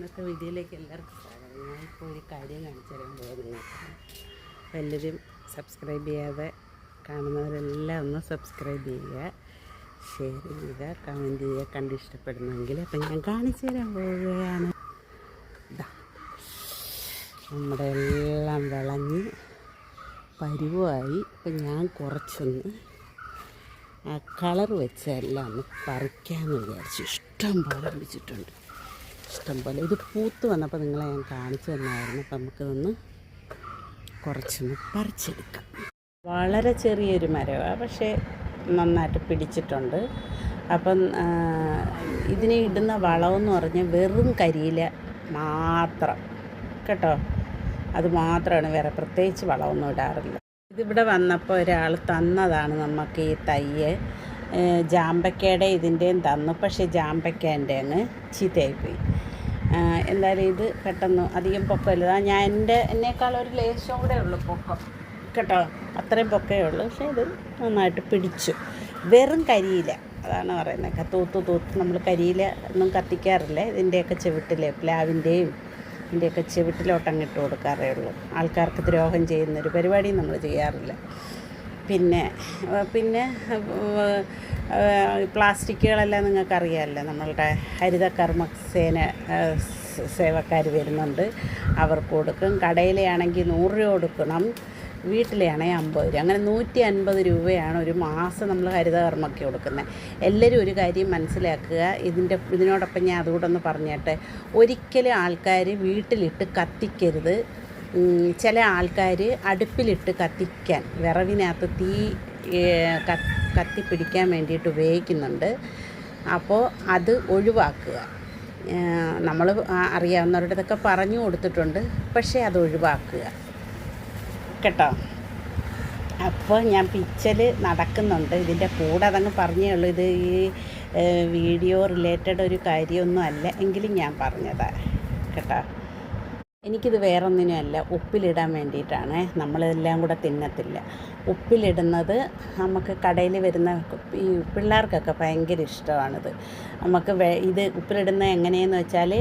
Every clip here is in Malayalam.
വീഡിയോയിലേക്ക് എല്ലാവർക്കും സ്വാഗതം. ഞാനിപ്പോൾ ഒരു കാര്യം കാണിച്ചു തരാൻ പോകുന്നത്. എല്ലാവരും സബ്സ്ക്രൈബ് ചെയ്യാതെ കാണുന്നവരെല്ലാം ഒന്ന് സബ്സ്ക്രൈബ് ചെയ്യുക ഷെയർ ചെയ്യുക കമന്റ് ചെയ്യുക കണ്ട് ഇഷ്ടപ്പെടുന്നെങ്കിൽ അപ്പം ഞാൻ കാണിച്ചു തരാൻ പോവുകയാണ്. നമ്മുടെ എല്ലാം വിളഞ്ഞ് പരിവായി. ഇപ്പം ഞാൻ കുറച്ചൊന്ന് ആ കളർ വെച്ചെല്ലാം ഒന്ന് പറിക്കാമെന്ന് വിചാരിച്ചു. ഇഷ്ടം പോലെ പിടിച്ചിട്ടുണ്ട്. ഇഷ്ടം പോലെ. ഇത് പൂത്ത് വന്നപ്പോൾ നിങ്ങളെ ഞാൻ കാണിച്ചു തന്നായിരുന്നു. അപ്പം നമുക്കിതൊന്ന് കുറച്ചൊന്ന് പറിച്ചെടുക്കാം. വളരെ ചെറിയൊരു മരമാണ് പക്ഷേ നന്നായിട്ട് പിടിച്ചിട്ടുണ്ട്. അപ്പം ഇതിനെ ഇടുന്ന വളമെന്ന് പറഞ്ഞാൽ വെറും കരിയില മാത്രം. കേട്ടോ? അത് മാത്രമാണ് വേറെ പ്രത്യേകിച്ച് വളമൊന്നും ഇടാറില്ല. ഇതിവിടെ വന്നപ്പോൾ ഒരാൾ തന്നതാണ് നമുക്ക് ഈ തയ്യ് ജാമ്പക്കയുടെ ഇതിന്റെയും തന്നു. പക്ഷേ ജാമ്പക്കേന്റെ അങ്ങ് ചീത്തയായിപ്പോയി എന്തായാലും ഇത് പെട്ടെന്ന് അധികം പൊക്കമില്ല. ഞാൻ എന്റെ എന്നേക്കാൾ ഒരു ലേശം കൂടെ ഉള്ളു പൊക്കം. കേട്ടോ? അത്രയും പൊക്കേ ഉള്ളൂ. പക്ഷേ ഇത് നന്നായിട്ട് പിടിച്ചു. വെറും കരിയില. അതാണ് പറയുന്നത്. തൂത്ത് തൂത്ത് നമ്മൾ കരിയില ഒന്നും കത്തിക്കാറില്ല. ഇതിന്റെയൊക്കെ ചെവിട്ടിൽ പ്ലാവിന്റെയും ഇതിന്റെയൊക്കെ ചെവിട്ടിലോട്ട് കൊടുക്കാറേ ഉള്ളൂ. ആൾക്കാർക്ക് ദ്രോഹം ചെയ്യുന്നൊരു പരിപാടിയും നമ്മൾ ചെയ്യാറില്ല. പിന്നെ പിന്നെ പ്ലാസ്റ്റിക്കുകളെല്ലാം നിങ്ങൾക്കറിയാമല്ലോ. നമ്മളുടെ ഹരിതകർമ്മ സേന സേവക്കാർ വരുന്നുണ്ട്. അവർക്ക് കൊടുക്കും. കടയിലെയാണെങ്കിൽ നൂറ് രൂപ കൊടുക്കണം. വീട്ടിലാണെങ്കിൽ അമ്പത് രൂപ. അങ്ങനെ നൂറ്റി അൻപത് രൂപയാണ് ഒരു മാസം നമ്മൾ ഹരിതകർമ്മയ്ക്ക് കൊടുക്കുന്നത്. എല്ലാവരും ഒരു കാര്യം മനസ്സിലാക്കുക. ഇതിന്റെ ഇതിനോടൊപ്പം ഞാൻ അതുകൂടെ ഒന്ന് പറഞ്ഞേട്ടെ. ഒരിക്കലും ആൾക്കാർ വീട്ടിലിട്ട് കത്തിക്കരുത്. ചില ആൾക്കാർ അടുപ്പിലിട്ട് കത്തിക്കാൻ വിറവിനകത്ത് തീ കത്തിപ്പിടിക്കാൻ വേണ്ടിയിട്ട് ഉപയോഗിക്കുന്നുണ്ട്. അപ്പോൾ അത് ഒഴിവാക്കുക. നമ്മൾ അറിയാവുന്നവരുടെ ഇതൊക്കെ പറഞ്ഞു കൊടുത്തിട്ടുണ്ട് പക്ഷേ അത് ഒഴിവാക്കുക. കേട്ടോ? അപ്പോൾ ഞാൻ പിച്ചൽ നടക്കുന്നുണ്ട്. ഇതിന്റെ കൂടെ അതങ്ങ് പറഞ്ഞേ ഉള്ളൂ. ഇത് ഈ വീഡിയോ റിലേറ്റഡ് ഒരു കാര്യമൊന്നും അല്ല എങ്കിലും ഞാൻ പറഞ്ഞതാണ് കേട്ടോ? എനിക്കിത് വേറൊന്നിനുമല്ല ഉപ്പിലിടാൻ വേണ്ടിയിട്ടാണ്. നമ്മളിതെല്ലാം കൂടെ തിന്നത്തില്ല. ഉപ്പിലിടുന്നത് നമുക്ക് കടയിൽ വരുന്ന ഈ പിള്ളേർക്കൊക്കെ ഭയങ്കര ഇഷ്ടമാണിത്. നമുക്ക് ഇത് ഉപ്പിലിടുന്നത് എങ്ങനെയെന്ന് വെച്ചാൽ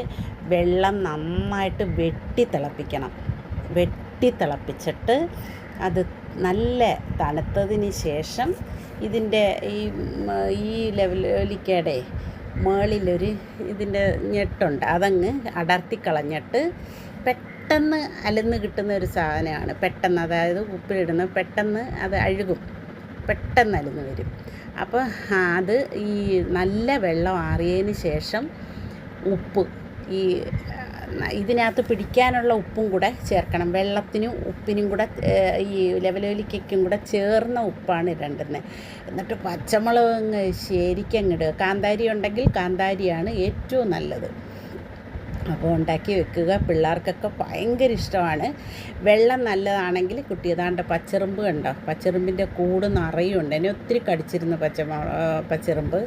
വെള്ളം നന്നായിട്ട് വെട്ടി തിളപ്പിക്കണം. വെട്ടി തിളപ്പിച്ചിട്ട് അത് നല്ല തണുത്തതിന് ശേഷം ഇതിന്റെ ഈ ഈ ലെവലിക്കയുടെ മുകളിലൊരു ഇതിന്റെ ഞെട്ടുണ്ട്. അതങ്ങ് അടർത്തി കളഞ്ഞിട്ട് പെട്ടെന്ന് അലന്ന് കിട്ടുന്ന ഒരു സാധനമാണ്. പെട്ടെന്ന് അതായത് ഉപ്പിലിടുന്ന പെട്ടെന്ന് അത് അഴുകും. പെട്ടെന്ന് അലന്ന് വരും. അപ്പോൾ അത് ഈ നല്ല വെള്ളം ആറിയതിന് ശേഷം ഉപ്പ് ഈ ഇതിനകത്ത് പിടിക്കാനുള്ള ഉപ്പും കൂടെ ചേർക്കണം. വെള്ളത്തിനും ഉപ്പിനും കൂടെ ഈ ലെവലോലിക്കും കൂടെ ചേർന്ന ഉപ്പാണ് ഇടേണ്ടുന്നത് എന്നിട്ട് പച്ചമുളക് ശരിക്കും അങ്ങോട്ട് കാന്താരി ഉണ്ടെങ്കിൽ കാന്താരിയാണ് ഏറ്റവും നല്ലത്. അപ്പോൾ ഉണ്ടാക്കി വെക്കുക. പിള്ളേർക്കൊക്കെ ഭയങ്കര ഇഷ്ടമാണ്. വെള്ളം നല്ലതാണെങ്കിൽ കുട്ടി ഏതാണ്ട് പച്ചറുമ്പ് കണ്ടോ? പച്ചറുമ്പിന്റെ കൂട് നിറയുണ്ട്. എന്നെ ഒത്തിരി കടിച്ചിരുന്നു പച്ച പച്ചറുമ്പ്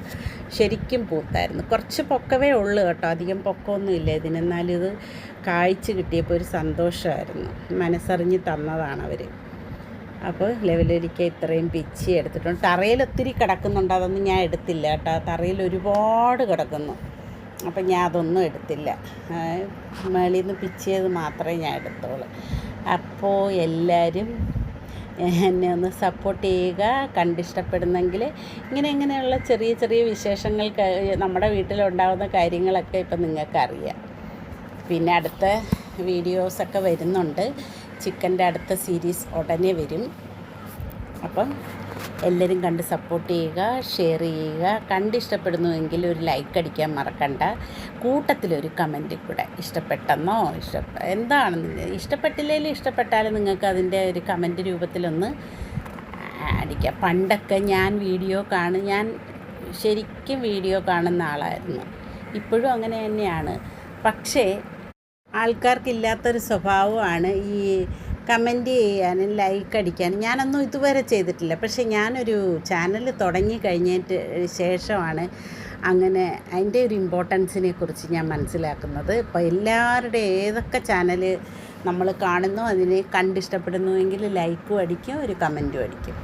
ശരിക്കും പൂത്തായിരുന്നു. കുറച്ച് പൊക്കവേ ഉള്ളൂ കേട്ടോ. അധികം പൊക്കമൊന്നും ഇല്ല ഇത് കായ്ച്ച് കിട്ടിയപ്പോൾ ഒരു സന്തോഷമായിരുന്നു. മനസ്സറിഞ്ഞ് തന്നതാണ് അവർ അപ്പോൾ ലെവലൊരിക്കൽ ഇത്രയും പിച്ചി എടുത്തിട്ടുണ്ട്. തറയിൽ ഒത്തിരി കിടക്കുന്നുണ്ട്. അതൊന്നും ഞാൻ എടുത്തില്ല കേട്ടോ. തറയിൽ ഒരുപാട് കിടക്കുന്നു. അപ്പം ഞാൻ അതൊന്നും എടുത്തില്ല. മേളിൽ നിന്ന് പിച്ചിയത് മാത്രമേ ഞാൻ എടുത്തോളൂ അപ്പോൾ എല്ലാവരും എന്നെ ഒന്ന് സപ്പോർട്ട് ചെയ്യുക. കണ്ടിഷ്ടപ്പെടുന്നെങ്കിൽ ഇങ്ങനെ ഇങ്ങനെയുള്ള ചെറിയ ചെറിയ വിശേഷങ്ങൾ നമ്മുടെ വീട്ടിലുണ്ടാകുന്ന കാര്യങ്ങളൊക്കെ ഇപ്പം നിങ്ങൾക്കറിയാം. പിന്നെ അടുത്ത വീഡിയോസൊക്കെ വരുന്നുണ്ട്. ചിക്കന്റെ അടുത്ത സീരീസ് ഉടനെ വരും. അപ്പം എല്ലാവരും കണ്ട് സപ്പോർട്ട് ചെയ്യുക ഷെയർ ചെയ്യുക. കണ്ട് ഇഷ്ടപ്പെടുന്നുവെങ്കിൽ ഒരു ലൈക്ക് അടിക്കാൻ മറക്കണ്ട. കൂട്ടത്തിലൊരു കമന്റ് കൂടെ. ഇഷ്ടപ്പെട്ടെന്നോ? ഇഷ്ട എന്താണെന്ന് ഇഷ്ടപ്പെട്ടില്ലെങ്കിലും ഇഷ്ടപ്പെട്ടാലും നിങ്ങൾക്ക് അതിന്റെ ഒരു കമന്റ് രൂപത്തിലൊന്ന് അടിക്കാം. പണ്ടൊക്കെ ഞാൻ വീഡിയോ കാണും ഞാൻ ശരിക്കും വീഡിയോ കാണുന്ന ആളായിരുന്നു. ഇപ്പോഴും അങ്ങനെ തന്നെയാണ്. പക്ഷേ ആൾക്കാർക്കില്ലാത്തൊരു സ്വഭാവമാണ് ഈ കമന്റ് ചെയ്യാനും ലൈക്ക് അടിക്കാനും ഞാനൊന്നും ഇതുവരെ ചെയ്തിട്ടില്ല. പക്ഷേ ഞാനൊരു ചാനൽ തുടങ്ങി കഴിഞ്ഞിട്ട് ശേഷമാണ് അങ്ങനെ അതിന്റെ ഒരു ഇമ്പോർട്ടൻസിനെ കുറിച്ച് ഞാൻ മനസ്സിലാക്കുന്നത്. ഇപ്പോൾ എല്ലാവരുടെ ഏതൊക്കെ ചാനൽ നമ്മൾ കാണുന്നു അതിനെ കണ്ടിഷ്ടപ്പെടുന്നുവെങ്കിൽ ലൈക്കും അടിക്കും ഒരു കമന്റും അടിക്കും.